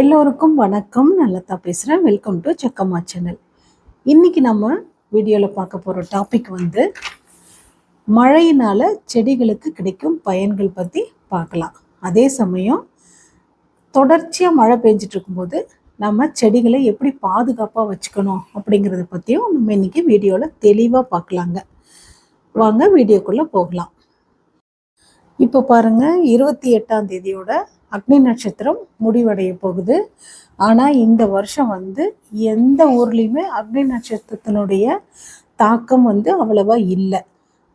எல்லோருக்கும் வணக்கம். நல்லதா பேசுகிறேன் வெல்கம் டு சக்கம்மா சேனல் இன்றைக்கி நம்ம வீடியோவில் பார்க்க போகிற டாபிக் வந்து மழையினால் செடிகளுக்கு கிடைக்கும் பயன்கள் பற்றி பார்க்கலாம். அதே சமயம் தொடர்ச்சியாக மழை பெஞ்சிட்டு இருக்கும்போது நம்ம செடிகளை எப்படி பாதுகாப்பாக வச்சுக்கணும் அப்படிங்கிறத பற்றியும் நம்ம இன்னைக்கு வீடியோவில் தெளிவாக பார்க்கலாங்க. வாங்க வீடியோக்குள்ளே போகலாம். இப்போ பாருங்க இருபத்தி எட்டாம் தேதியோட அக்னி நட்சத்திரம் முடிவடைய போகுது. ஆனால் இந்த வருஷம் வந்து எந்த ஊர்லேயுமே அக்னி நட்சத்திரத்தினுடைய தாக்கம் வந்து அவ்வளவா இல்லை.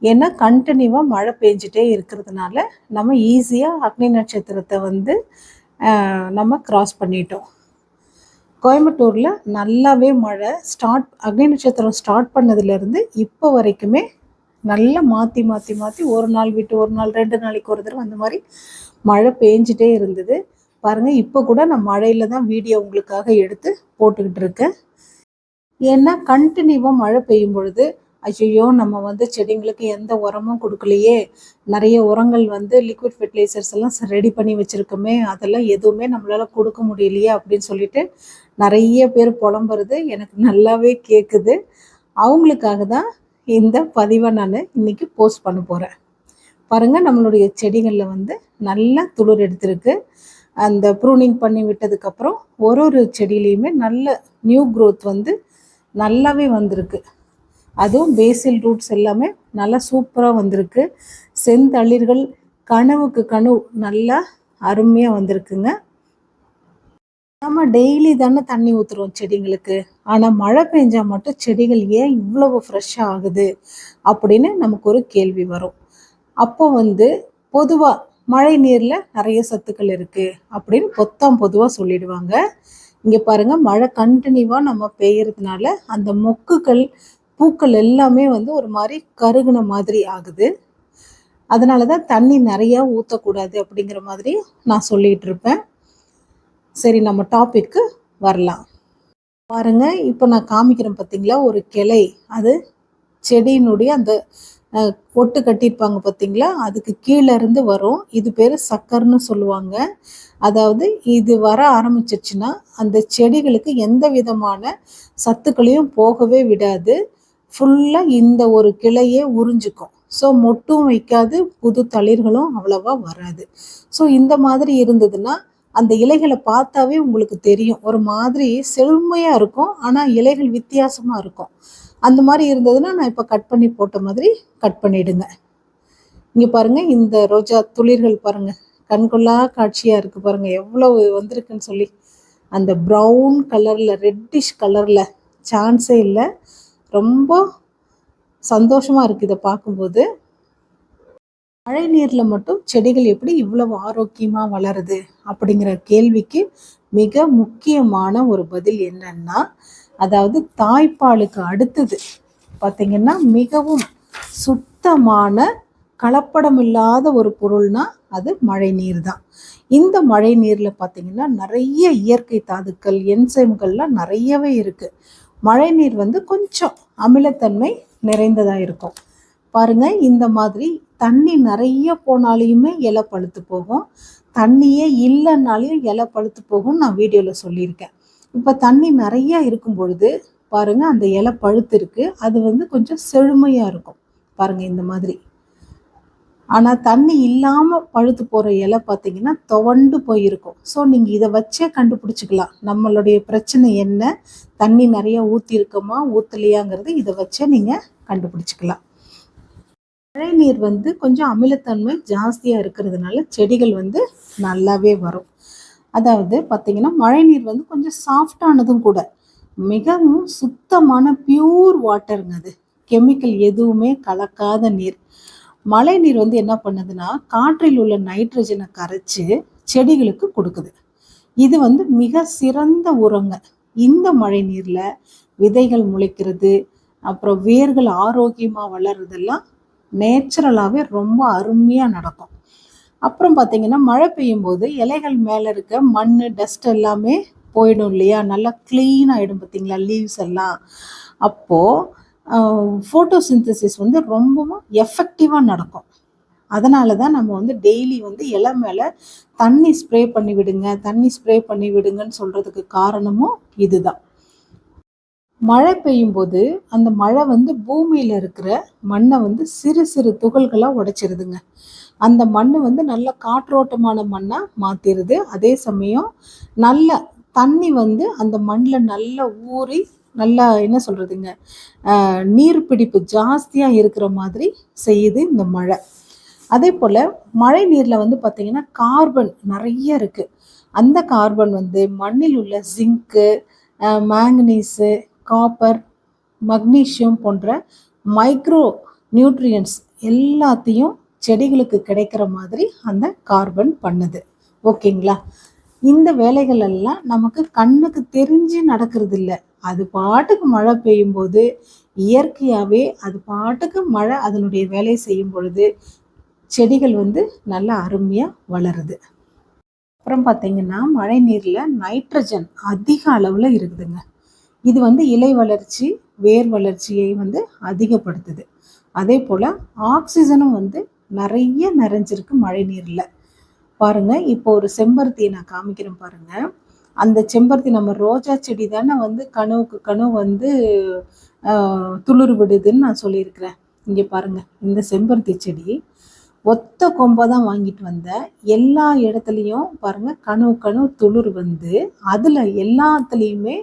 ஏன்னா கண்டினியூவாக மழை பெஞ்சிட்டே இருக்கிறதுனால நம்ம ஈஸியாக அக்னி நட்சத்திரத்தை வந்து நம்ம கிராஸ் பண்ணிட்டோம். கோயம்புத்தூரில் நல்லாவே மழை ஸ்டார்ட் அக்னி நட்சத்திரம் ஸ்டார்ட் பண்ணதுலேருந்து இப்போ வரைக்குமே நல்லா மாற்றி மாற்றி மாற்றி ஒரு நாள் விட்டு ஒரு நாள் ரெண்டு நாளைக்கு ஒரு தடவை அந்த மாதிரி மழை பெஞ்சிட்டே இருந்தது. பாருங்கள் இப்போ கூட நான் மழையில் தான் வீடியோ உங்களுக்காக எடுத்து போட்டுக்கிட்டு இருக்கேன். ஏன்னா கண்டினியூவாக மழை பெய்யும் பொழுது ஐயோ நம்ம வந்து செடிங்களுக்கு எந்த உரமும் கொடுக்கலையே. நிறைய உரங்கள் வந்து லிக்விட் ஃபெர்டிலைசர்ஸ் எல்லாம் ரெடி பண்ணி வச்சுருக்கோமே. அதெல்லாம் எதுவுமே நம்மளால் கொடுக்க முடியலையே அப்படின்னு சொல்லிட்டு நிறைய பேர் புலம்புறது எனக்கு நல்லாவே கேட்குது அவங்களுக்காக தான் இந்த பதிவை நான் இன்றைக்கி போஸ்ட் பண்ண போகிறேன் பாருங்கள் நம்மளுடைய செடிகளில் வந்து நல்லா துளிர் எடுத்திருக்கு. அந்த ப்ரூனிங் பண்ணி விட்டதுக்கப்புறம் ஒரு ஒரு செடியிலையுமே நல்ல நியூ க்ரோத் வந்து நல்லாவே வந்திருக்கு. அதுவும் பேசில் ரூட்ஸ் எல்லாமே நல்லா சூப்பராக வந்திருக்கு. செந்தளிர்கள் கனவுக்கு கனவு நல்லா அருமையாக வந்திருக்குங்க. நம்ம டெய்லி தானே தண்ணி ஊற்றுறோம் செடிங்களுக்கு. ஆனால் மழை பெஞ்சால் மட்டும் செடிகள் ஏன் இவ்வளவு ஃப்ரெஷ்ஷாக ஆகுது? அப்படின்னு நமக்கு ஒரு கேள்வி வரும். அப்போ வந்து பொதுவாக மழை நீரில் நிறைய சத்துக்கள் இருக்குது அப்படின்னு பொத்தாம் பொதுவாக சொல்லிடுவாங்க. இங்கே பாருங்கள் மழை கண்டினியூவாக நம்ம பெய்யறதுனால அந்த மொக்குகள் பூக்கள் எல்லாமே வந்து ஒரு மாதிரி கருகுன மாதிரி ஆகுது. அதனால தான் தண்ணி நிறையா ஊற்றக்கூடாது அப்படிங்கிற மாதிரி நான் சொல்லிகிட்டு இருப்பேன். சரி நம்ம டாபிக்கு வரலாம். பாருங்க இப்போ நான் காமிக்கிறேன் பார்த்தீங்களா ஒரு கிளை. அது செடியினுடைய அந்த ஒட்டு கட்டியிருப்பாங்க பார்த்தீங்களா அதுக்கு கீழே இருந்து வரும். இது பேர் சக்கர்னு சொல்லுவாங்க. அதாவது இது வர ஆரம்பிச்சிருச்சுன்னா அந்த செடிகளுக்கு எந்த விதமான சத்துக்களையும் போகவே விடாது. ஃபுல்லாக இந்த ஒரு கிளையே உறிஞ்சிக்கும். ஸோ மொட்டும் வைக்காது புது தளிர்களும் அவ்வளவா வராது. ஸோ இந்த மாதிரி இருந்ததுன்னா அந்த இலைகளை பார்த்தாவே உங்களுக்கு தெரியும். ஒரு மாதிரி செழுமையாக இருக்கும். ஆனால் இலைகள் வித்தியாசமாக இருக்கும். அந்த மாதிரி இருந்ததுன்னா நான் இப்போ கட் பண்ணி போட்ட மாதிரி கட் பண்ணிடுங்க. இங்கே பாருங்கள் இந்த ரோஜா துளிர்கள் பாருங்கள் கண்கொள்ளா காட்சியாக இருக்குது பாருங்கள் எவ்வளோ வந்திருக்குன்னு சொல்லி. அந்த ப்ரௌன் கலரில் ரெட்டிஷ் கலரில் சான்ஸே இல்லை. ரொம்ப சந்தோஷமாக இருக்குது இதை பார்க்கும்போது. மழை நீரில் மட்டும் செடிகள் எப்படி இவ்வளவு ஆரோக்கியமாக வளருது அப்படிங்கிற கேள்விக்கு மிக முக்கியமான ஒரு பதில் என்னன்னா அதாவது தாய்ப்பாலுக்கு அடுத்தது பார்த்திங்கன்னா மிகவும் சுத்தமான கலப்படம் இல்லாத ஒரு பொருள்னா அது மழை நீர் தான் இந்த மழை நீரில் பார்த்திங்கன்னா நிறைய இயற்கை தாதுக்கள் என்சைம்கள்லாம் நிறையவே இருக்குது மழை நீர் வந்து கொஞ்சம் அமிலத்தன்மை நிறைந்ததாக இருக்கும். பாருங்க இந்த மாதிரி தண்ணி நிறைய போனாலையுமே இலை பழுத்து போகும். தண்ணியே இல்லைனாலையும் இலை பழுத்து போகும் நான் வீடியோவில் சொல்லியிருக்கேன். இப்போ தண்ணி நிறையா இருக்கும் பொழுது பாருங்கள் அந்த இலை பழுத்து இருக்கு அது வந்து கொஞ்சம் செழுமையாக இருக்கும். பாருங்கள் இந்த மாதிரி. ஆனால் தண்ணி இல்லாமல் பழுத்து போகிற இலை பார்த்தீங்கன்னா துவண்டு போயிருக்கும். ஸோ நீங்கள் இதை வச்சே கண்டுபிடிச்சிக்கலாம். நம்மளுடைய பிரச்சனை என்ன? தண்ணி நிறையா ஊற்றிருக்கோமா ஊற்றலையாங்கிறது இதை வச்சே நீங்கள் கண்டுபிடிச்சிக்கலாம். மழை நீர் வந்து கொஞ்சம் அமிலத்தன்மை ஜாஸ்தியாக இருக்கிறதுனால செடிகள் வந்து நல்லாவே வரும். அதாவது பார்த்தீங்கன்னா மழை நீர் வந்து கொஞ்சம் சாஃப்டானதும் கூட மிகவும் சுத்தமான பியூர் வாட்டருங்க அது. கெமிக்கல் எதுவுமே கலக்காத நீர். மழை நீர் வந்து என்ன பண்ணுதுன்னா காற்றில் உள்ள நைட்ரஜனை கரைச்சி செடிகளுக்கு கொடுக்குது. இது வந்து மிக சிறந்த உரங்க. இந்த மழை நீரில் விதைகள் முளைக்கிறது அப்புறம் வேர்கள் ஆரோக்கியமாக வளர்றதெல்லாம் நேச்சுரலாகவே ரொம்ப அருமையாக நடக்கும். அப்புறம் பார்த்தீங்கன்னா மழை பெய்யும்போது இலைகள் மேலே இருக்க மண் டஸ்ட் எல்லாமே போயிடும் இல்லையா? நல்லா க்ளீன் ஆகிடும் பார்த்தீங்களா லீவ்ஸ் எல்லாம். அப்போது ஃபோட்டோ சிந்தசிஸ் வந்து ரொம்பவும் எஃபெக்டிவாக நடக்கும். அதனால தான் நம்ம வந்து டெய்லி வந்து இலை மேலே தண்ணி ஸ்ப்ரே பண்ணி விடுங்க தண்ணி ஸ்ப்ரே பண்ணி விடுங்கன்னு சொல்கிறதுக்கு காரணமும் இதுதான். மழை பெய்யும் போது அந்த மழை வந்து பூமியில் இருக்கிற மண்ணை வந்து சிறு சிறு துகள்களாக உடைச்சிருதுங்க. அந்த மண் வந்து நல்ல காற்றோட்டமான மண்ணாக மாற்றிடுது அதே சமயம் நல்ல தண்ணி வந்து அந்த மண்ணில் நல்லா ஊறி நல்லா என்ன சொல்கிறதுங்க நீர் பிடிப்பு ஜாஸ்தியாக இருக்கிற மாதிரி செய்யுது இந்த மழை. அதே போல் மழை நீரில் வந்து பார்த்திங்கன்னா கார்பன் நிறைய இருக்குது அந்த கார்பன் வந்து மண்ணில் உள்ள ஜிங்க்கு மேங்கனீஸு காப்பர் மக்னீஷியம் போன்ற மைக்ரோ நியூட்ரியன்ஸ் எல்லாத்தையும் செடிகளுக்கு கிடைக்கிற மாதிரி அந்த கார்பன் பண்ணுது. ஓகேங்களா இந்த வேலைகள் எல்லாம் நமக்கு கண்ணுக்கு தெரிஞ்சு நடக்கிறது இல்லை. அது பாட்டுக்கு மழை பெய்யும் போது இயற்கையாகவே அது பாட்டுக்கு மழை அதனுடைய வேலையை செய்யும் பொழுது செடிகள் வந்து நல்லா அருமையாக வளருது. அப்புறம் பார்த்தீங்கன்னா மழை நீரில் நைட்ரஜன் அதிக அளவில் இருக்குதுங்க. இது வந்து இலை வளர்ச்சி வேர் வளர்ச்சியை வந்து அதிகப்படுத்துது. அதே போல் ஆக்சிஜனும் வந்து நிறைய நிறைஞ்சிருக்கு மழை நீரில். பாருங்கள் இப்போ ஒரு செம்பருத்தியை நான் காமிக்கிறேன் பாருங்கள் அந்த செம்பருத்தி நம்ம ரோஜா செடி தானே வந்து கனவுக்கு கனவு வந்து துளிர் விடுதுன்னு நான் சொல்லியிருக்கிறேன். இங்கே பாருங்கள் இந்த செம்பருத்தி செடி ஒத்த கொம்பை தான் வாங்கிட்டு வந்தேன் எல்லா இடத்துலையும் பாருங்கள் கனவு கனவு துளிர் வந்து அதில் எல்லாத்துலேயுமே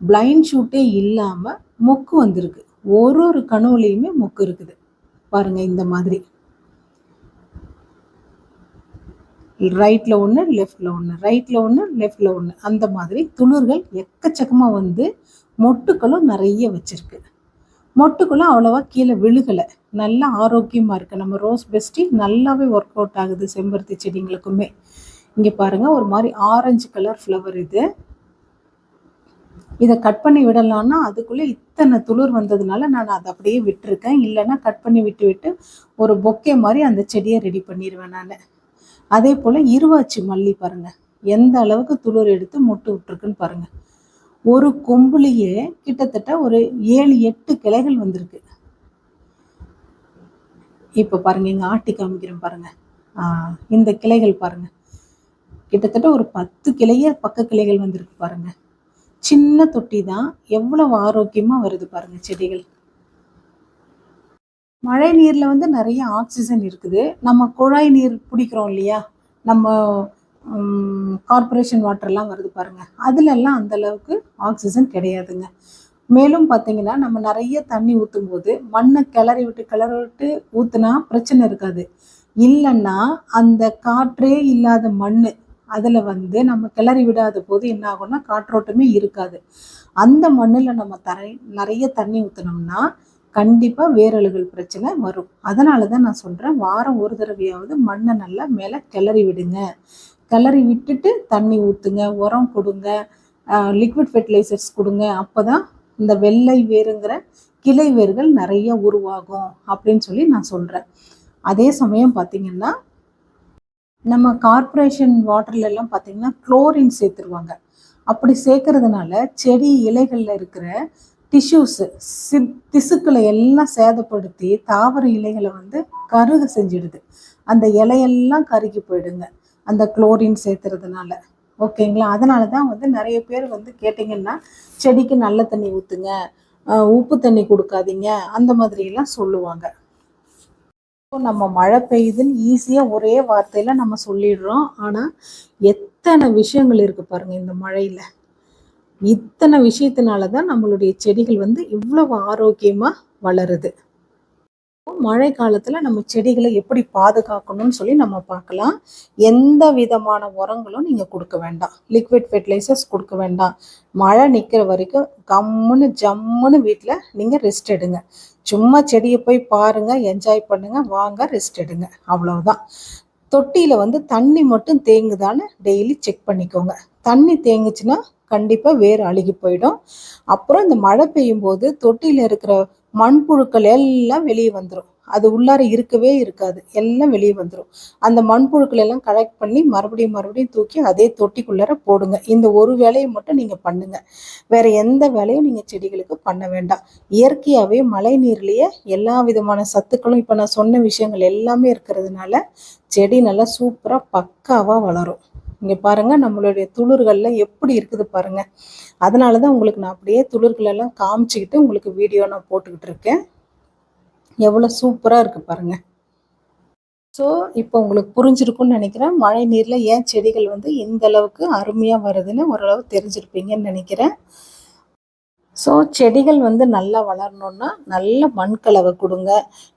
பிளைண்ட் ஷூட்டே இல்லாமல் மொக்கு வந்திருக்கு. ஒரு ஒரு கனவுலேயுமே மொக்கு இருக்குது. பாருங்கள் இந்த மாதிரி. ரைட்டில் ஒன்று லெஃப்டில் ஒன்று ரைட்டில் ஒன்று லெஃப்டில் ஒன்று அந்த மாதிரி துளிர்கள் எக்கச்சக்கமாக வந்து மொட்டுக்களும் நிறைய வச்சுருக்கு. மொட்டுக்களும் அவ்வளோவா கீழே விழுகலை. நல்லா ஆரோக்கியமாக இருக்குது நம்ம ரோஸ் பெஸ்டி நல்லாவே ஒர்க் அவுட் ஆகுது செம்பருத்தி செடிங்களுக்குமே. இங்கே பாருங்கள் ஒரு மாதிரி ஆரஞ்சு கலர் ஃப்ளவர் இது. இதை கட் பண்ணி விடலான்னா அதுக்குள்ளே இத்தனை துளிர் வந்ததுனால நான் அதை அப்படியே விட்டுருக்கேன். இல்லைன்னா கட் பண்ணி விட்டு விட்டு ஒரு பொக்கே மாதிரி அந்த செடியை ரெடி பண்ணிடுவேன் நான். அதே போல் இருவாச்சி மல்லி பாருங்கள் எந்த அளவுக்கு துளிர் எடுத்து முட்டு விட்டுருக்குன்னு பாருங்கள் ஒரு கொம்புலேயே கிட்டத்தட்ட ஒரு ஏழு எட்டு கிளைகள் வந்திருக்கு. இப்போ பாருங்கள் இங்கே ஆட்டி காமிக்கிறேன் பாருங்கள் இந்த கிளைகள் பாருங்கள் கிட்டத்தட்ட ஒரு பத்து கிளைய பக்க கிளைகள் வந்திருக்கு பாருங்கள் சின்ன தொட்டி தான் எவ்வளவு ஆரோக்கியமாக வருது பாருங்கள் செடிகள். மழை நீரில் வந்து நிறைய ஆக்சிஜன் இருக்குது. நம்ம குழாய் நீர் பிடிக்கிறோம் இல்லையா? நம்ம கார்பரேஷன் வாட்டர்லாம் வருது பாருங்கள் அதுலெல்லாம் அந்தளவுக்கு ஆக்சிஜன் கிடையாதுங்க. மேலும் பார்த்தீங்கன்னா நம்ம நிறைய தண்ணி ஊற்றும் போது மண்ணை கிளறி விட்டு கிளறி விட்டு ஊற்றுனா பிரச்சனை இருக்காது. இல்லைன்னா அந்த காற்றே இல்லாத மண் அதில் வந்து நம்ம கிளறி விடாத போது என்ன ஆகும்னா காற்றோட்டமே இருக்காது. அந்த மண்ணில் நம்ம தரை நிறைய தண்ணி ஊற்றினோம்னா கண்டிப்பாக வேரழுகள் பிரச்சனை வரும். அதனால தான் நான் சொல்கிறேன் வாரம் ஒரு தடவையாவது மண்ணை நல்லா மேலே கிளறி விடுங்க. கிளறி விட்டுட்டு தண்ணி ஊற்றுங்க உரம் கொடுங்க லிக்விட் ஃபெர்டிலைசர்ஸ் கொடுங்க. அப்போ தான் இந்த வெள்ளை வேருங்கிற கிளை வேர்கள் நிறைய உருவாகும் அப்படின்னு சொல்லி நான் சொல்கிறேன் அதே சமயம் பார்த்திங்கன்னா நம்ம கார்பரேஷன் வாட்டர்லலாம் பார்த்திங்கன்னா குளோரின் சேர்த்துருவாங்க. அப்படி சேர்க்கறதுனால செடி இலைகளில் இருக்கிற டிஷ்யூஸு சி திசுக்களை எல்லாம் சேதப்படுத்தி தாவர இலைகளை வந்து கருக செஞ்சிடுது. அந்த இலையெல்லாம் கருகி போயிடுங்க அந்த குளோரின் சேர்த்துறதுனால ஓகேங்களா? அதனால தான் வந்து நிறைய பேர் வந்து கேட்டிங்கன்னா செடிக்கு நல்ல தண்ணி ஊற்றுங்க உப்பு தண்ணி கொடுக்காதீங்க அந்த மாதிரியெல்லாம் சொல்லுவாங்க. நம்ம மழை பெய்யுதுன்னு ஈஸியாக ஒரே வார்த்தையில் நம்ம சொல்லிடுறோம். ஆனால் எத்தனை விஷயங்கள் இருக்குது பாருங்கள் இந்த மழையில். இத்தனை விஷயத்தினால தான் நம்மளுடைய செடிகள் வந்து இவ்வளவு ஆரோக்கியமாக வளருது. மழை காலத்தில் நம்ம செடிகளை எப்படி பாதுகாக்கணும்னு சொல்லி நம்ம பார்க்கலாம். எந்த விதமான உரங்களும் நீங்கள் கொடுக்க வேண்டாம். லிக்விட் ஃபெர்டிலைசர்ஸ் கொடுக்க வேண்டாம். மழை நிற்கிற வரைக்கும் கம்முன்னு ஜம்முன்னு வீட்டில் நீங்கள் ரெஸ்ட் எடுங்க. சும்மா செடியை போய் பாருங்கள் என்ஜாய் பண்ணுங்கள் வாங்க ரெஸ்ட் எடுங்க. அவ்வளோதான் தொட்டியில் வந்து தண்ணி மட்டும் தேங்குதான்னு டெய்லி செக் பண்ணிக்கோங்க. தண்ணி தேங்குச்சுன்னா கண்டிப்பாக வேர் அழுகி போயிடும். அப்புறம் இந்த மழை பெய்யும் போது தொட்டியில் இருக்கிற மண்புழுக்கள் எல்லாம் வெளியே வந்துடும் அது உள்ளார இருக்கவே இருக்காது. எல்லாம் வெளியே வந்துடும் அந்த மண்புழுக்கள் எல்லாம் கலெக்ட் பண்ணி மறுபடியும் மறுபடியும் தூக்கி அதே தொட்டிக்குள்ளார போடுங்க. இந்த ஒரு வேலையை மட்டும் நீங்கள் பண்ணுங்க. வேற எந்த வேலையும் நீங்கள் செடிகளுக்கு பண்ண வேண்டாம். இயற்கையாகவே மழை நீர்லேயே எல்லா விதமான சத்துக்களும் இப்போ நான் சொன்ன விஷயங்கள் எல்லாமே இருக்கிறதுனால செடி நல்லா சூப்பராக பக்காவாக வளரும். இங்கே பாருங்கள் நம்மளுடைய துளிர்கள்லாம் எப்படி இருக்குது பாருங்கள் அதனால தான் உங்களுக்கு நான் அப்படியே துளிர்களெல்லாம் காமிச்சிக்கிட்டு உங்களுக்கு வீடியோ நான் போட்டுக்கிட்டு இருக்கேன். எவ்வளோ சூப்பராக இருக்குது பாருங்கள் ஸோ இப்போ உங்களுக்கு புரிஞ்சிருக்கும்னு நினைக்கிறேன். மழை நீரில் ஏன் செடிகள் வந்து இந்த அளவுக்கு அருமையாக வருதுன்னு ஓரளவு தெரிஞ்சிருப்பீங்கன்னு நினைக்கிறேன். ஸோ செடிகள் வந்து நல்லா வளரணுன்னா நல்ல மண்கலவை கொடுங்க.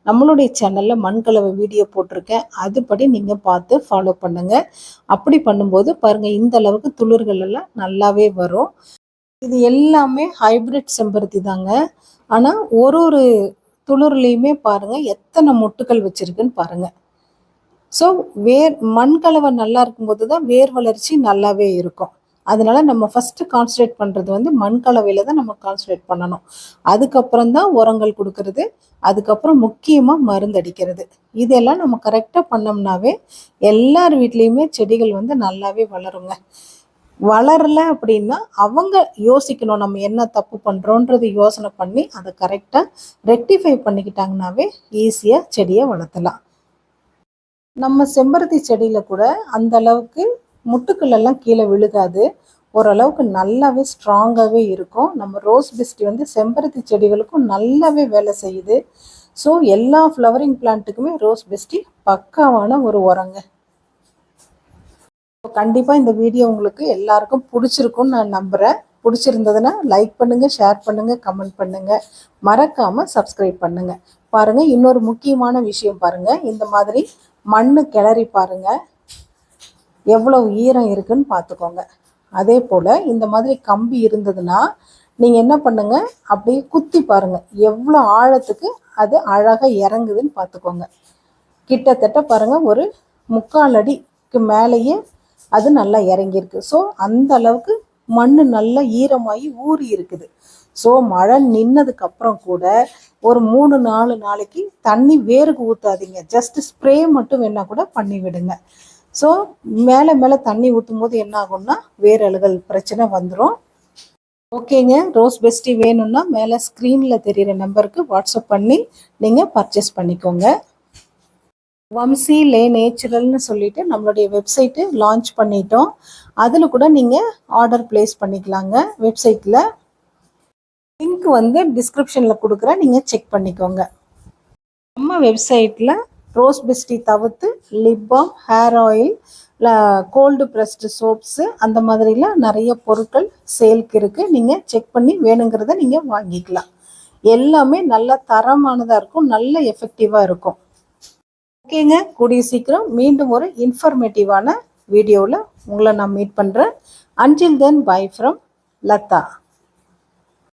நம்மளுடைய சேனலில் மண்கலவை வீடியோ போட்டிருக்கேன். அதுபடி நீங்கள் பார்த்து ஃபாலோ பண்ணுங்கள் அப்படி பண்ணும்போது பாருங்கள் இந்த அளவுக்கு துளிர்கள் எல்லாம் நல்லாவே வரும். இது எல்லாமே ஹைப்ரிட் செம்பருத்தி தாங்க. ஆனால் ஒரு ஒரு துளிர்லேயுமே பாருங்கள் எத்தனை மொட்டுக்கள் வச்சுருக்குன்னு பாருங்கள் ஸோ வேர் மண்கலவை நல்லா இருக்கும்போது தான் வேர் வளர்ச்சி நல்லாவே இருக்கும். அதனால் நம்ம ஃபஸ்ட்டு கான்சன்ட்ரேட் பண்ணுறது வந்து மண் கலவையில் தான் நம்ம கான்சன்ட்ரேட் பண்ணணும். அதுக்கப்புறம் தான் உரங்கள் கொடுக்கறது. அதுக்கப்புறம் முக்கியமாக மருந்து அடிக்கிறது. இதெல்லாம் நம்ம கரெக்டாக பண்ணோம்னாவே எல்லார் வீட்லேயுமே செடிகள் வந்து நல்லாவே வளருங்க. வளரல அப்படின்னா அவங்க யோசிக்கணும் நம்ம என்ன தப்பு பண்ணுறோன்றது யோசனை பண்ணி அதை கரெக்டாக ரெக்டிஃபை பண்ணிக்கிட்டாங்கனாவே ஈஸியாக செடியை வளர்த்தலாம். நம்ம செம்பருத்தி செடியில் கூட அந்த அளவுக்கு முட்டுக்கள் எல்லாம் கீழே விழுகாது. ஓரளவுக்கு நல்லாவே ஸ்ட்ராங்காகவே இருக்கும். நம்ம ரோஸ் பிஸ்டி வந்து செம்பருத்தி செடிகளுக்கும் நல்லாவே வேலை செய்யுது. ஸோ எல்லா ஃப்ளவரிங் பிளான்ட்டுக்குமே ரோஸ் பெஸ்டி பக்காவான ஒரு உரங்க. கண்டிப்பாக இந்த வீடியோ உங்களுக்கு எல்லாருக்கும் பிடிச்சிருக்கும்னு நான் நம்புகிறேன் பிடிச்சிருந்ததுன்னா லைக் பண்ணுங்கள் ஷேர் பண்ணுங்கள் கமெண்ட் பண்ணுங்கள் மறக்காமல் சப்ஸ்கிரைப் பண்ணுங்கள் பாருங்கள் இன்னொரு முக்கியமான விஷயம் பாருங்கள் இந்த மாதிரி மண் கிளறி பாருங்கள் எவ்வளவு ஈரம் இருக்குன்னு பார்த்துக்கோங்க. அதே போல் இந்த மாதிரி கம்பி இருந்ததுன்னா நீங்கள் என்ன பண்ணுங்கள் அப்படியே குத்தி பாருங்கள் எவ்வளோ ஆழத்துக்கு அது அழகாக இறங்குதுன்னு பார்த்துக்கோங்க. கிட்டத்தட்ட பாருங்கள் ஒரு முக்கால் அடிக்கு மேலேயே அது நல்லா இறங்கியிருக்கு. ஸோ அந்த அளவுக்கு மண் நல்லா ஈரமாகி ஊறி இருக்குது. ஸோ மழை நின்னதுக்கு அப்புறம் கூட ஒரு மூணு நாலு நாளைக்கு தண்ணி வேருக்கு ஊற்றாதீங்க ஜஸ்ட் ஸ்ப்ரே மட்டும் வேணால் கூட பண்ணிவிடுங்க ஸோ மேலே மேலே தண்ணி ஊற்றும் போது என்ன ஆகும்னா வேரல்கள் பிரச்சனை வந்துடும் ஓகேங்க. ரோஸ் பெஸ்டி வேணும்னா மேலே ஸ்க்ரீனில் தெரிகிற நம்பருக்கு வாட்ஸ்அப் பண்ணி நீங்கள் பர்ச்சேஸ் பண்ணிக்கோங்க. வம்சி லே நேச்சுரல்னு சொல்லிட்டு நம்மளுடைய வெப்சைட்டு லான்ச் பண்ணிட்டோம். அதில் கூட நீங்கள் ஆர்டர் ப்ளேஸ் பண்ணிக்கலாங்க. வெப்சைட்டில் லிங்க் வந்து டிஸ்கிரிப்ஷனில் கொடுக்குறேன். நீங்கள் செக் பண்ணிக்கோங்க. நம்ம வெப்சைட்டில் ரோஸ் பிஸ்டி தவிர்த்து lip balm hair oil cold pressed soaps அந்த மாதிரிலாம் நிறைய பொருட்கள் சேல்க்கு இருக்குது நீங்கள் செக் பண்ணி வேணுங்கிறத நீங்கள் வாங்கிக்கலாம். எல்லாமே நல்ல தரமானதாக இருக்கும் நல்ல எஃபெக்டிவாக இருக்கும். ஓகேங்க கூடிய சீக்கிரம் மீண்டும் ஒரு இன்ஃபர்மேட்டிவான வீடியோவில் உங்களை நான் மீட் பண்ணுறேன் until then bye from Latha.